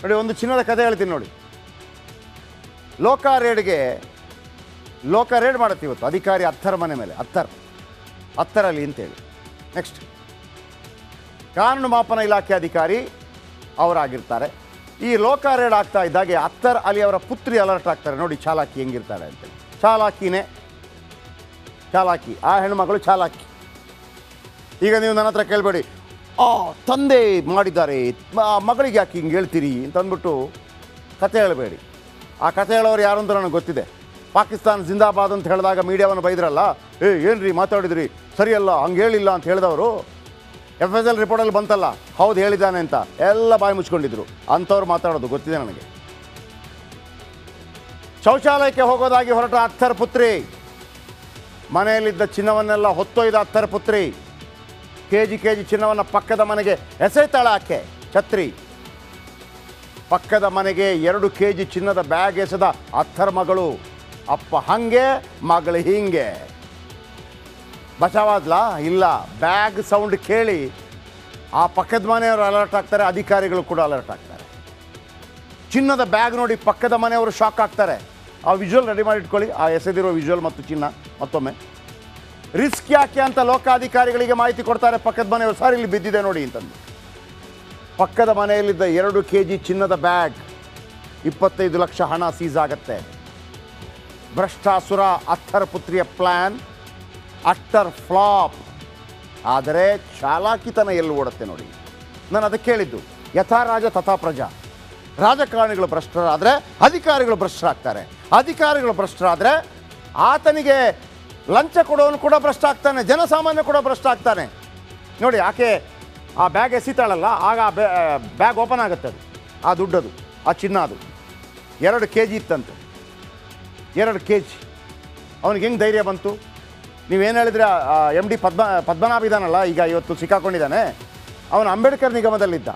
ನೋಡಿ, ಒಂದು ಚಿನ್ನದ ಕಥೆ ಹೇಳ್ತೀನಿ ನೋಡಿ. ಲೋಕ ರೇಡ್ಗೆ ಲೋಕ ರೇಡ್ ಮಾಡುತ್ತೆ ಇವತ್ತು, ಅಧಿಕಾರಿ ಹತ್ತರ ಮನೆ ಮೇಲೆ ಹತ್ತರ್ ಹತ್ತರಲ್ಲಿ ಅಂತೇಳಿ. ನೆಕ್ಸ್ಟ್ ಕಾನೂನು ಮಾಪನ ಇಲಾಖೆ ಅಧಿಕಾರಿ ಅವರಾಗಿರ್ತಾರೆ. ಈ ಲೋಕ ರೇಡ್ ಆಗ್ತಾ ಇದ್ದಾಗೆ ಅತ್ತರ್ ಅಲಿ ಅವರ ಪುತ್ರಿ ಅಲರ್ಟ್ ಆಗ್ತಾರೆ. ನೋಡಿ, ಚಾಲಾಕಿ ಹೆಂಗಿರ್ತಾಳೆ ಅಂತೇಳಿ. ಚಾಲಾಕಿನೇ. ಚಾಲಾಕಿ, ಆ ಹೆಣ್ಮಗಳು ಚಾಲಾಕಿ. ಈಗ ನೀವು ನನ್ನ ಹತ್ರ ಕೇಳಬೇಡಿ. ಆ, ತಂದೆ ಮಾಡಿದ್ದಾರೆ. ಮಗಳಿಗೆ ಯಾಕೆ ಹಿಂಗೆ ಹೇಳ್ತೀರಿ ಅಂತ ಅಂದ್ಬಿಟ್ಟು ಕತೆ ಹೇಳಬೇಡಿ. ಆ ಕತೆ ಹೇಳೋರು ಯಾರು ಅಂತ ನನಗೆ ಗೊತ್ತಿದೆ. ಪಾಕಿಸ್ತಾನ ಜಿಂದಾಬಾದ್ ಅಂತ ಹೇಳಿದಾಗ ಮೀಡಿಯಾವನ್ನು ಬೈದ್ರಲ್ಲ, ಏ, ಏನ್ರಿ ಮಾತಾಡಿದ್ರಿ? ಸರಿಯಲ್ಲ, ಹಂಗೆ ಹೇಳಿಲ್ಲ ಅಂತ ಹೇಳಿದವರು. ಎಫ್ ಎಸ್ ಎಲ್ ರಿಪೋರ್ಟಲ್ಲಿ ಬಂತಲ್ಲ, ಹೌದು, ಹೇಳಿದ್ದಾನೆ ಅಂತ ಎಲ್ಲ ಬಾಯಿ ಮುಚ್ಕೊಂಡಿದ್ರು. ಅಂಥವ್ರು ಮಾತಾಡೋದು ಗೊತ್ತಿದೆ ನನಗೆ. ಶೌಚಾಲಯಕ್ಕೆ ಹೋಗೋದಾಗಿ ಹೊರಟ ಅತ್ತರ್ ಪುತ್ರಿ. ಮನೆಯಲ್ಲಿದ್ದ ಚಿನ್ನವನ್ನೆಲ್ಲ ಹೊತ್ತೊಯ್ದ ಅತ್ತರ ಪುತ್ರಿ. ಕೆ ಜಿ ಕೆ ಜಿ ಚಿನ್ನವನ್ನು ಪಕ್ಕದ ಮನೆಗೆ ಎಸೆತಾಳ ಆಕೆ ಛತ್ರಿ. ಪಕ್ಕದ ಮನೆಗೆ ಎರಡು ಕೆ ಜಿ ಚಿನ್ನದ ಬ್ಯಾಗ್ ಎಸೆದ ಅತ್ತರ ಮಗಳು. ಅಪ್ಪ ಹಂಗೆ, ಮಗಳು ಹೀಗೆ. ಬಚಾವಾದ್ಲಾ ಇಲ್ಲ, ಬ್ಯಾಗ್ ಸೌಂಡ್ ಕೇಳಿ. ಆ ಪಕ್ಕದ ಮನೆಯವರು ಅಲರ್ಟ್ ಆಗ್ತಾರೆ, ಅಧಿಕಾರಿಗಳು ಕೂಡ ಅಲರ್ಟ್ ಆಗ್ತಾರೆ. ಚಿನ್ನದ ಬ್ಯಾಗ್ ನೋಡಿ ಪಕ್ಕದ ಮನೆಯವರು ಶಾಕ್ ಆಗ್ತಾರೆ. ಆ ವಿಜುವಲ್ ರೆಡಿ ಮಾಡಿ ಇಟ್ಕೊಳ್ಳಿ ಆ ಎಸೆದಿರೋ ವಿಜುವಲ್ ಮತ್ತು ಚಿನ್ನ ಮತ್ತೊಮ್ಮೆ. ರಿಸ್ಕ್ ಯಾಕೆ ಅಂತ ಲೋಕಾಧಿಕಾರಿಗಳಿಗೆ ಮಾಹಿತಿ ಕೊಡ್ತಾರೆ. ಪಕ್ಕದ ಮನೆಯವರು, ಸರ್, ಇಲ್ಲಿ ಬಿದ್ದಿದೆ ನೋಡಿ ಅಂತಂದು. ಪಕ್ಕದ ಮನೆಯಲ್ಲಿದ್ದ ಎರಡು ಕೆ ಜಿ ಚಿನ್ನದ ಬ್ಯಾಗ್, ಇಪ್ಪತ್ತೈದು ಲಕ್ಷ ಹಣ ಸೀಸ್ ಆಗತ್ತೆ. ಭ್ರಷ್ಟಾಸುರ ಅರ್ಥರ್ ಪುತ್ರಿಯ ಪ್ಲ್ಯಾನ್ ಅಟ್ಟರ್ ಫ್ಲಾಪ್. ಆದರೆ ಚಾಲಾಕಿತನ ಎಲ್ಲಿ ಓಡುತ್ತೆ ನೋಡಿ. ನಾನು ಅದಕ್ಕೆ ಹೇಳಿದ್ದು, ಯಥಾ ರಾಜ ತಥಾ ಪ್ರಜಾ. ರಾಜಕಾರಣಿಗಳು ಭ್ರಷ್ಟರಾದರೆ, ಅಧಿಕಾರಿಗಳು ಭ್ರಷ್ಟರಾಗ್ತಾರೆ. ಅಧಿಕಾರಿಗಳು ಭ್ರಷ್ಟರಾದರೆ, ಆತನಿಗೆ ಲಂಚ ಕೊಡೋನು ಕೂಡ ಭ್ರಷ್ಟ ಆಗ್ತಾನೆ, ಜನಸಾಮಾನ್ಯ ಕೂಡ ಭ್ರಷ್ಟ ಆಗ್ತಾನೆ. ನೋಡಿ, ಆಕೆ ಆ ಬ್ಯಾಗ್ ಎಸಿತಾಳಲ್ಲ ಆಗ ಆ ಬ್ಯಾಗ್ ಓಪನ್ ಆಗುತ್ತೆ ಅದು. ಆ ದುಡ್ಡದು, ಆ ಚಿನ್ನ ಅದು. ಎರಡು ಕೆ ಜಿ ಇತ್ತಂತೆ. ಎರಡು ಕೆ ಜಿ ಅವ್ನಿಗೆ ಹೆಂಗೆ ಧೈರ್ಯ ಬಂತು? ನೀವೇನು ಹೇಳಿದ್ರೆ ಎಂ ಡಿ ಪದ್ಮ, ಪದ್ಮನಾಭ ಇದ್ದಾನಲ್ಲ ಈಗ ಇವತ್ತು ಸಿಕ್ಕಾಕೊಂಡಿದ್ದಾನೆ. ಅವನು ಅಂಬೇಡ್ಕರ್ ನಿಗಮದಲ್ಲಿದ್ದ.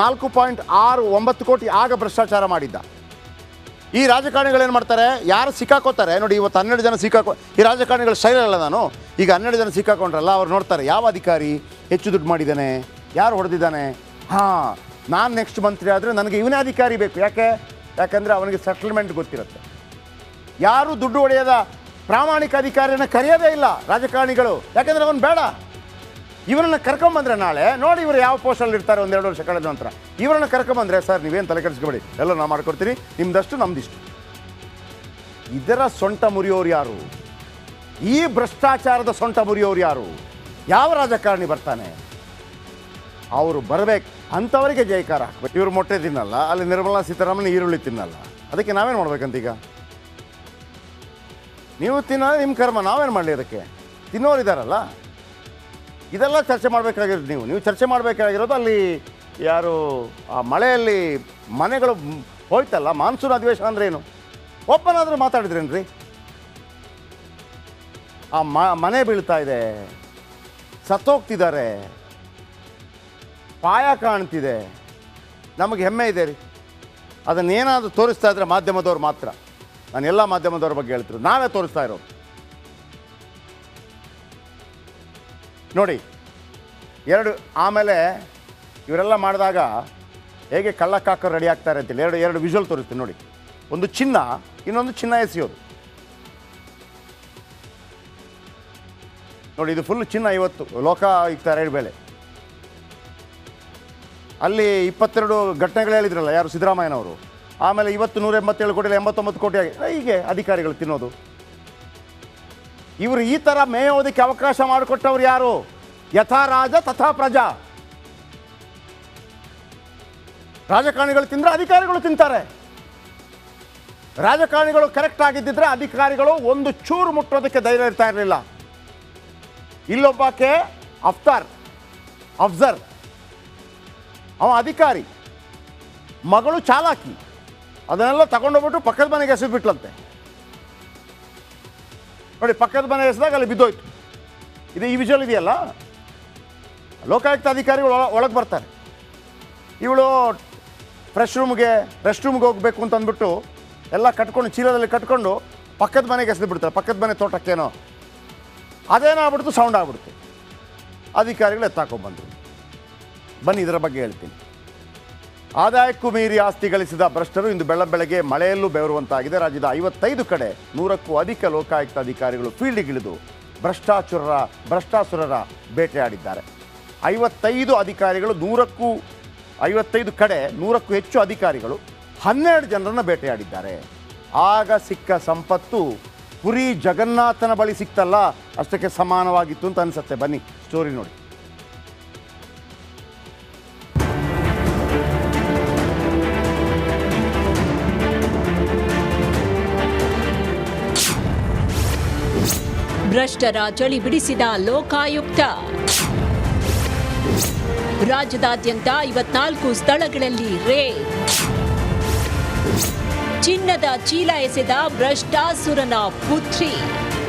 ನಾಲ್ಕು ಪಾಯಿಂಟ್ ಆರು ಒಂಬತ್ತು ಕೋಟಿ ಆಗ ಭ್ರಷ್ಟಾಚಾರ ಮಾಡಿದ್ದ. ಈ ರಾಜಕಾರಣಿಗಳು ಏನು ಮಾಡ್ತಾರೆ? ಯಾರು ಸಿಕ್ಕಾಕೋತಾರೆ? ನೋಡಿ, ಇವತ್ತು ಹನ್ನೆರಡು ಜನ ಸಿಕ್ಕಾಕೊ, ಈ ರಾಜಕಾರಣಿಗಳ ಶೈಲಲ್ಲ ನಾನು. ಈಗ ಹನ್ನೆರಡು ಜನ ಸಿಕ್ಕಾಕೊಂಡ್ರಲ್ಲ, ಅವ್ರು ನೋಡ್ತಾರೆ, ಯಾವ ಅಧಿಕಾರಿ ಹೆಚ್ಚು ದುಡ್ಡು ಮಾಡಿದ್ದಾನೆ? ಯಾರು ಹೊಡೆದಿದ್ದಾನೆ? ಹಾಂ, ನಾನು ನೆಕ್ಸ್ಟ್ ಮಂತ್ರಿ ಆದರೆ ನನಗೆ ಇವನೇ ಅಧಿಕಾರಿ ಬೇಕು. ಯಾಕೆ? ಯಾಕಂದರೆ ಅವನಿಗೆ ಸೆಟಲ್ಮೆಂಟ್ ಗೊತ್ತಿರುತ್ತೆ. ಯಾರು ದುಡ್ಡು ಹೊಡೆಯದ ಪ್ರಾಮಾಣಿಕ ಅಧಿಕಾರಿಯನ್ನು ಕರೆಯೋದೇ ಇಲ್ಲ ರಾಜಕಾರಣಿಗಳು. ಯಾಕೆಂದರೆ ಅವನು ಬೇಡ. ಇವರನ್ನ ಕರ್ಕೊಂಬಂದ್ರೆ ನಾಳೆ, ನೋಡಿ ಇವರು ಯಾವ ಪೋಸ್ಟಲ್ಲಿ ಇರ್ತಾರೆ ಒಂದೆರಡು ವರ್ಷ ಕಳೆದ ನಂತರ. ಇವರನ್ನ ಕರ್ಕೊಂಬಂದ್ರೆ, ಸರ್, ನೀವೇನು ತಲೆ ಕೆಡಿಸ್ಕೊಬೇಡಿ. ಎಲ್ಲ ನಾವು ಮಾಡ್ಕೊಡ್ತೀನಿ. ನಿಮ್ದಷ್ಟು, ನಮ್ದಿಷ್ಟು. ಇದರ ಸೊಂಟ ಮುರಿಯೋರು ಯಾರು? ಈ ಭ್ರಷ್ಟಾಚಾರದ ಸೊಂಟ ಮುರಿಯೋರು ಯಾರು? ಯಾವ ರಾಜಕಾರಣಿ ಬರ್ತಾನೆ? ಅವರು ಬರಬೇಕು. ಅಂಥವರಿಗೆ ಜೈಕಾರ ಹಾಕ್ಬೇಕು. ಇವರು ಮೊಟ್ಟೆ ತಿನ್ನಲ್ಲ. ಅಲ್ಲಿ ನಿರ್ಮಲಾ ಸೀತಾರಾಮನ್ ಈರುಳ್ಳಿ ತಿನ್ನಲ್ಲ. ಅದಕ್ಕೆ ನಾವೇನು ಮಾಡ್ಬೇಕಂತೀಗ? ನೀವು ತಿನ್ನೋದು ನಿಮ್ಮ ಕರ್ಮ. ನಾವೇನು ಮಾಡಲಿ ಅದಕ್ಕೆ? ತಿನ್ನೋರು ತಿನ್ನೋರಿದ್ದಾರಲ್ಲ ಇದೆಲ್ಲ ಚರ್ಚೆ ಮಾಡಬೇಕಾಗಿರೋದು ನೀವು. ನೀವು ಚರ್ಚೆ ಮಾಡಬೇಕಾಗಿರೋದು ಅಲ್ಲಿ ಯಾರು, ಆ ಮಳೆಯಲ್ಲಿ ಮನೆಗಳು ಹೋಯ್ತಲ್ಲ, ಮಾನ್ಸೂನ್ ಅಧಿವೇಶನ ಅಂದ್ರೆ ಏನು? ಓಪನ್ ಆದರೂ ಮಾತಾಡಿದ್ರೇನ್ರಿ? ಆ ಮನೆ ಬೀಳ್ತಾ ಇದೆ, ಸತ್ತೋಗ್ತಿದ್ದಾರೆ, ಪಾಯ ಕಾಣ್ತಿದೆ, ನಮಗೆ ಹೆಮ್ಮೆ ಇದೆ ರೀ. ಅದನ್ನೇನಾದರೂ ತೋರಿಸ್ತಾ ಇದ್ರೆ ಮಾಧ್ಯಮದವ್ರು ಮಾತ್ರ. ನಾನು ಎಲ್ಲ ಮಾಧ್ಯಮದವ್ರ ಬಗ್ಗೆ ಹೇಳ್ತಿರೋದು. ನಾವೇ ತೋರಿಸ್ತಾ ಇರೋದು. ನೋಡಿ, ಎರಡು ಆಮೇಲೆ ಇವರೆಲ್ಲ ಮಾಡಿದಾಗ ಹೇಗೆ ಕಳ್ಳಕ್ಕಾಕರು ರೆಡಿ ಆಗ್ತಾರೆ ಅಂತೇಳಿ ಎರಡು ಎರಡು ವಿಜುವಲ್ ತೋರಿಸ್ತೀನಿ ನೋಡಿ. ಒಂದು ಚಿನ್ನ, ಇನ್ನೊಂದು ಚಿನ್ನ ಎಸೆಯೋದು. ನೋಡಿ, ಇದು ಫುಲ್ ಚಿನ್ನ ಇವತ್ತು ಲೋಕಾಯುಕ್ತ ರೈಡ್ ಬೆಳೆ ಅಲ್ಲಿ ಇಪ್ಪತ್ತೆರಡು ಘಟನೆಗಳು ಹೇಳಿದ್ರಲ್ಲ, ಯಾರು ಸಿದ್ದರಾಮಯ್ಯನವರು. ಆಮೇಲೆ ಇವತ್ತು ನೂರ ಎಂಬತ್ತೇಳು ಕೋಟಿ ಎಂಬತ್ತೊಂಬತ್ತು ಕೋಟಿ ಹೀಗೆ ಅಧಿಕಾರಿಗಳು ತಿನ್ನೋದು. ಇವರು ಈ ಥರ ಮೇಯೋದಕ್ಕೆ ಅವಕಾಶ ಮಾಡಿಕೊಟ್ಟವ್ರು ಯಾರು? ಯಥಾ ರಾಜ ತಥಾ ಪ್ರಜಾ. ರಾಜಕಾರಣಿಗಳು ತಿಂದರೆ ಅಧಿಕಾರಿಗಳು ತಿಂತಾರೆ. ರಾಜಕಾರಣಿಗಳು ಕರೆಕ್ಟ್ ಆಗಿದ್ದಿದ್ರೆ ಅಧಿಕಾರಿಗಳು ಒಂದು ಚೂರು ಮುಟ್ಟೋದಕ್ಕೆ ಧೈರ್ಯ ಇರ್ತಾ ಇರಲಿಲ್ಲ. ಇಲ್ಲೊಬ್ಬಾಕೆ ಅಫ್ತಾರ್, ಅಫ್ಜರ್. ಅವ ಅಧಿಕಾರಿ. ಮಗಳು ಚಾಲಾಕಿ. ಅದನ್ನೆಲ್ಲ ತಗೊಂಡೋಗ್ಬಿಟ್ಟು ಪಕ್ಕದ ಮನೆಗೆ ಎಸೆದ್ಬಿಟ್ಲಂತೆ. ನೋಡಿ, ಪಕ್ಕದ ಮನೆ ಎಸೆದಾಗ ಅಲ್ಲಿ ಬಿದ್ದೋಯ್ತು. ಇದು ಈ ವಿಜುವಲ್ ಇದೆಯಲ್ಲ? ಲೋಕಾಯುಕ್ತ ಅಧಿಕಾರಿಗಳು ಒಳಗೆ ಬರ್ತಾರೆ. ಇವಳು ಫ್ರೆಶ್ ರೂಮ್ಗೆ ರೆಸ್ಟ್ ರೂಮ್ಗೆ ಹೋಗಬೇಕು ಅಂತ ಅಂದ್ಬಿಟ್ಟು ಎಲ್ಲ ಕಟ್ಕೊಂಡು, ಚೀಲದಲ್ಲಿ ಕಟ್ಕೊಂಡು ಪಕ್ಕದ ಮನೆಗೆ ಎಸೆದು ಬಿಡ್ತಾರೆ. ಪಕ್ಕದ ಮನೆ ತೋಟಕ್ಕೇನೋ. ಅದೇನಾಗ್ಬಿಡ್ತು ಸೌಂಡ್ ಆಗ್ಬಿಡ್ತು. ಅಧಿಕಾರಿಗಳು ಎತ್ತಾಕೊಂಡ್ಬಂದರು ಬನ್ನಿ, ಇದರ ಬಗ್ಗೆ ಹೇಳ್ತೀನಿ. ಆದಾಯಕ್ಕೂ ಮೀರಿ ಆಸ್ತಿ ಗಳಿಸಿದ ಭ್ರಷ್ಟರು ಇಂದು ಬೆಳ್ಳಂಬೆಳಗ್ಗೆ ಮಳೆಯಲ್ಲೂ ಬೆವರುವಂತಾಗಿದೆ. ರಾಜ್ಯದ ಐವತ್ತೈದು ಕಡೆ ನೂರಕ್ಕೂ ಅಧಿಕ ಲೋಕಾಯುಕ್ತ ಅಧಿಕಾರಿಗಳು ಫೀಲ್ಡ್ಗಿಳಿದು ಭ್ರಷ್ಟಾಚುರರ, ಭ್ರಷ್ಟಾಸುರರ ಬೇಟೆಯಾಡಿದ್ದಾರೆ. ಐವತ್ತೈದು ಅಧಿಕಾರಿಗಳು ನೂರಕ್ಕೂ, ಐವತ್ತೈದು ಕಡೆ ನೂರಕ್ಕೂ ಹೆಚ್ಚು ಅಧಿಕಾರಿಗಳು ಹನ್ನೆರಡು ಜನರನ್ನು ಬೇಟೆಯಾಡಿದ್ದಾರೆ. ಆಗ ಸಿಕ್ಕ ಸಂಪತ್ತು ಪುರಿ ಜಗನ್ನಾಥನ ಬಳಿ ಸಿಕ್ತಲ್ಲ? ಅಷ್ಟಕ್ಕೆ ಸಮಾನವಾಗಿತ್ತು ಅಂತ ಅನಿಸುತ್ತೆ. ಬನ್ನಿ ಸ್ಟೋರಿ ನೋಡಿ. ಭ್ರಷ್ಟರ ಚಳಿ ಬಿಡಿಸಿದ ಲೋಕಾಯುಕ್ತ. ರಾಜ್ಯದಾದ್ಯಂತ ಐವತ್ನಾಲ್ಕು ಸ್ಥಳಗಳಲ್ಲಿ ರೇ. ಚಿನ್ನದ ಚೀಲ ಎಸೆದ ಭ್ರಷ್ಟಾಸುರನ ಪುತ್ರಿ.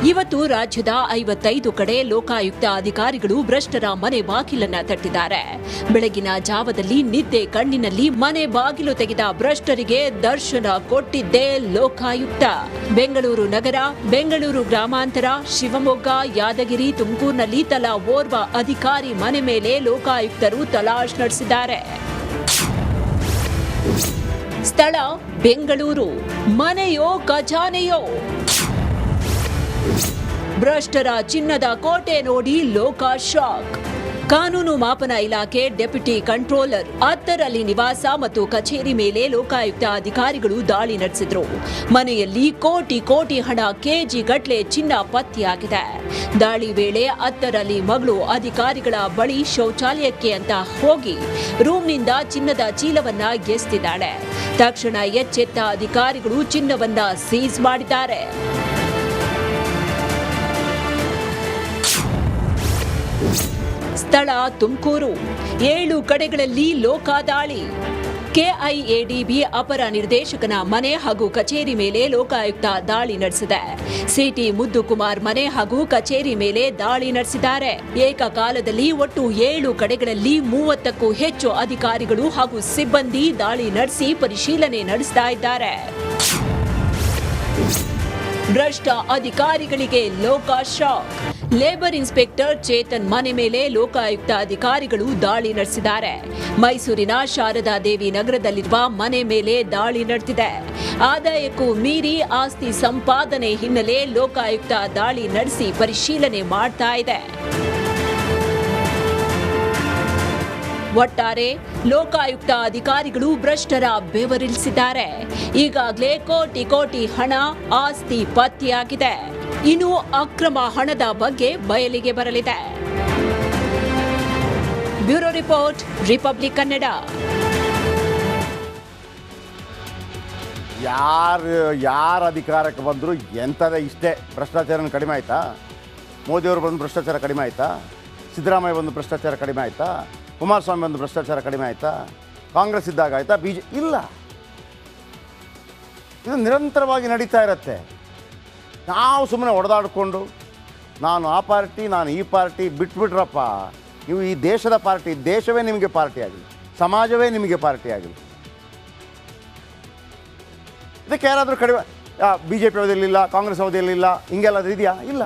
ಇವತ್ತು ರಾಜ್ಯದ ಐವತ್ತೈದು ಕಡೆ ಲೋಕಾಯುಕ್ತ ಅಧಿಕಾರಿಗಳು ಭ್ರಷ್ಟರ ಮನೆ ಬಾಗಿಲನ್ನ ತಟ್ಟಿದ್ದಾರೆ. ಬೆಳಗಿನ ಜಾವದಲ್ಲಿ ನಿದ್ದೆ ಕಣ್ಣಿನಲ್ಲಿ ಮನೆ ಬಾಗಿಲು ತೆಗೆದ ಭ್ರಷ್ಟರಿಗೆ ದರ್ಶನ ಕೊಟ್ಟಿದ್ದೇ ಲೋಕಾಯುಕ್ತ. ಬೆಂಗಳೂರು ನಗರ, ಬೆಂಗಳೂರು ಗ್ರಾಮಾಂತರ, ಶಿವಮೊಗ್ಗ, ಯಾದಗಿರಿ, ತುಮಕೂರಿನಲ್ಲಿ ತಲಾ ಓರ್ವ ಅಧಿಕಾರಿ ಮನೆ ಮೇಲೆ ಲೋಕಾಯುಕ್ತರು ತಲಾಶ್ ನಡೆಸಿದ್ದಾರೆ. ಸ್ಥಳ ಬೆಂಗಳೂರು. ಮನೆಯೋ ಖಜಾನೆಯೋ? ಭ್ರಷ್ಟರ ಚಿನ್ನದ ಕೋಟೆ ನೋಡಿ ಲೋಕ ಶಾಕ್. ಕಾನೂನು ಮಾಪನ ಇಲಾಖೆ ಡೆಪ್ಯೂಟಿ ಕಂಟ್ರೋಲರ್, ಹತ್ತರಲ್ಲಿ ನಿವಾಸ ಮತ್ತು ಕಚೇರಿ ಮೇಲೆ ಲೋಕಾಯುಕ್ತ ಅಧಿಕಾರಿಗಳು ದಾಳಿ ನಡೆಸಿದ್ರು. ಮನೆಯಲ್ಲಿ ಕೋಟಿ ಕೋಟಿ ಹಣ ಕೆಜಿ ಗಟ್ಲೆ ಚಿನ್ನ ಪತ್ತೆಯಾಗಿದೆ. ದಾಳಿ ವೇಳೆ ಹತ್ತರಲ್ಲಿ ಮಗಳು ಅಧಿಕಾರಿಗಳ ಬಳಿ ಶೌಚಾಲಯಕ್ಕೆ ಅಂತ ಹೋಗಿ ರೂಮ್ನಿಂದ ಚಿನ್ನದ ಚೀಲವನ್ನ ಎಸ್ತಿದ್ದಾಳೆ. ತಕ್ಷಣ ಎಚ್ಚೆತ್ತ ಅಧಿಕಾರಿಗಳು ಚಿನ್ನವನ್ನ ಸೀಸ್ ಮಾಡಿದ್ದಾರೆ. ಸ್ಥಳ ತುಮಕೂರು. ಏಳು ಕಡೆಗಳಲ್ಲಿ ಲೋಕಾದಾಳಿ ಕೆಐಎಡಿಬಿ ಅಪರ ನಿರ್ದೇಶಕನ ಮನೆ ಹಾಗೂ ಕಚೇರಿ ಮೇಲೆ ಲೋಕಾಯುಕ್ತ ದಾಳಿ ನಡೆಸಿದೆ. ಸಿಟಿ ಮುದ್ದುಕುಮಾರ್ ಮನೆ ಹಾಗೂ ಕಚೇರಿ ಮೇಲೆ ದಾಳಿ ನಡೆಸಿದ್ದಾರೆ. ಏಕಕಾಲದಲ್ಲಿ ಒಟ್ಟು ಏಳು ಕಡೆಗಳಲ್ಲಿ ಮೂವತ್ತಕ್ಕೂ ಹೆಚ್ಚು ಅಧಿಕಾರಿಗಳು ಹಾಗೂ ಸಿಬ್ಬಂದಿ ದಾಳಿ ನಡೆಸಿ ಪರಿಶೀಲನೆ ನಡೆಸ್ತಾ ಇದ್ದಾರೆ. ಭ್ರಷ್ಟ ಅಧಿಕಾರಿಗಳಿಗೆ ಲೋಕ ಶಾಕ್ ಲೇಬರ್ ಇನ್ಸ್ಪೆಕ್ಟರ್ ಚೇತನ್ ಮನೆ ಮೇಲೆ ಲೋಕಾಯುಕ್ತ ಅಧಿಕಾರಿಗಳು ದಾಳಿ ನಡೆಸಿದ್ದಾರೆ. ಮೈಸೂರಿನ ಶಾರದಾ ದೇವಿ ನಗರದಲ್ಲಿರುವ ಮನೆ ಮೇಲೆ ದಾಳಿ ನಡೆದಿದೆ. ಆದಾಯಕ್ಕೂ ಮೀರಿ ಆಸ್ತಿ ಸಂಪಾದನೆ ಹಿನ್ನೆಲೆ ಲೋಕಾಯುಕ್ತ ದಾಳಿ ನಡೆಸಿ ಪರಿಶೀಲನೆ ಮಾಡ್ತಾ ಇದೆ. ಒಟ್ಟಾರೆ ಲೋಕಾಯುಕ್ತ ಅಧಿಕಾರಿಗಳು ಭ್ರಷ್ಟರ ಬೆವರಿಳಿಸಿದ್ದಾರೆ. ಈಗಾಗಲೇ ಕೋಟಿ ಕೋಟಿ ಹಣ ಆಸ್ತಿ ಪತ್ತೆಯಾಗಿದೆ. ಇನ್ನು ಅಕ್ರಮ ಹಣದ ಬಗ್ಗೆ ಬಯಲಿಗೆ ಬರಲಿದೆ. Bureau report, Republic Kannada. ಯಾರು ಯಾರು ಅಧಿಕಾರಕ್ಕೆ ಬಂದರೂ ಎಂಥದೇ ಇಷ್ಟೇ. ಭ್ರಷ್ಟಾಚಾರ ಕಡಿಮೆ ಆಯಿತಾ? ಮೋದಿಯವರು ಬಂದು ಭ್ರಷ್ಟಾಚಾರ ಕಡಿಮೆ ಆಯಿತಾ? ಸಿದ್ದರಾಮಯ್ಯ ಬಂದು ಭ್ರಷ್ಟಾಚಾರ ಕಡಿಮೆ ಆಯಿತಾ? ಕುಮಾರಸ್ವಾಮಿ ಬಂದು ಭ್ರಷ್ಟಾಚಾರ ಕಡಿಮೆ ಆಯಿತಾ? ಕಾಂಗ್ರೆಸ್ ಇದ್ದಾಗ ಆಯಿತಾ? ಬಿ ಜೆ ಇಲ್ಲ. ಇದು ನಿರಂತರವಾಗಿ ನಡೀತಾ ಇರುತ್ತೆ. ನಾವು ಸುಮ್ಮನೆ ಹೊಡೆದಾಡಿಕೊಂಡು ನಾನು ಆ ಪಾರ್ಟಿ, ನಾನು ಈ ಪಾರ್ಟಿ ಬಿಟ್ಬಿಟ್ರಪ್ಪ. ನೀವು ಈ ದೇಶದ ಪಾರ್ಟಿ, ದೇಶವೇ ನಿಮಗೆ ಪಾರ್ಟಿ ಆಗಲಿ, ಸಮಾಜವೇ ನಿಮಗೆ ಪಾರ್ಟಿ ಆಗಲಿ. ಇದಕ್ಕೆ ಯಾರಾದರೂ ಕಡಿಮೆ ಬಿ ಜೆ ಪಿ ಅವಧಿಯಲ್ಲಿಲ್ಲ, ಕಾಂಗ್ರೆಸ್ ಅವಧಿಯಲ್ಲಿಲ್ಲ, ಹಿಂಗೆಲ್ಲ ಇದೆಯಾ? ಇಲ್ಲ.